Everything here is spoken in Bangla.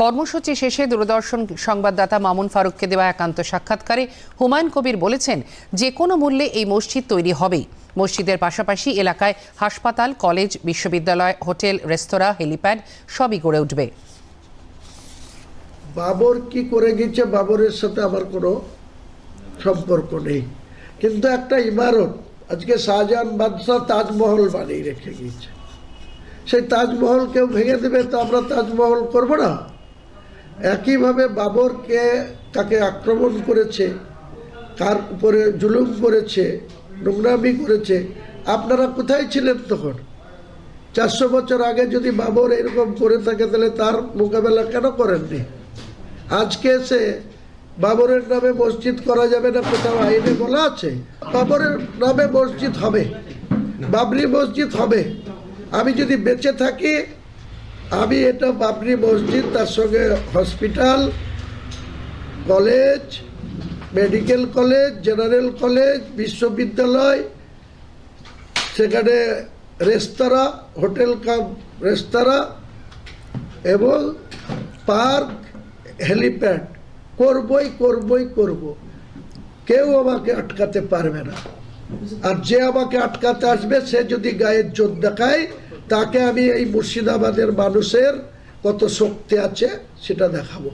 কর্মসূচি শেষে দূরদর্শন সংবাদদাতা মামুন ফারুককে দেওয়া একান্ত সাক্ষাৎকারে হুমায়ুন কবির বলেছেন, যে কোনো মূল্যে এই মসজিদ তৈরি হবেই। মসজিদের পাশাপাশি এলাকায় হাসপাতাল, কলেজ, বিশ্ববিদ্যালয়, হোটেল, রেস্তোরাঁ, হেলিপ্যাড সবই গড়ে উঠবে। বাবর কি করে গেছে বাবরের সাথে আমার কোনো সম্পর্ক নেই। কিন্তু একটা ইমারত আজকে শাহজাহান বাদশাহ তাজমহল বানিয়ে রেখে গিয়েছে। সেই তাজমহল কেউ ভেঙে দেবে তো আমরা তাজমহল করব না? একইভাবে বাবরকে তাকে আক্রমণ করেছে কার উপরে জুলুম করেছে, নোংরামি করেছে। আপনারা কোথায় ছিলেন তখন? চারশো বছর আগে যদি বাবর এরকম করে থাকে, তাহলে তার মোকাবেলা কেন করেননি? আজকে এসে বাবরের নামে মসজিদ করা যাবে না কোথাও? আইনে বলা আছে, বাবরের নামে মসজিদ হবে, বাবরি মসজিদ হবে। আমি যদি বেঁচে থাকি আমি এটা বাবরি মসজিদ, তার সঙ্গে hospital college medical college general college বিশ্ববিদ্যালয়, সেখানে রেস্তোরাঁ, হোটেল কাম রেস্তোরাঁ এবং পার্ক হেলিপ্যাড করবই করবই, করব। কেউ আমাকে আটকাতে পারবে না। আর যে আমাকে আটকাতে আসবে, সে যদি গায়ের জোর দেখায় তাকে আমি এই মুর্শিদাবাদের মানুষের কত শক্তি আছে সেটা দেখাবো।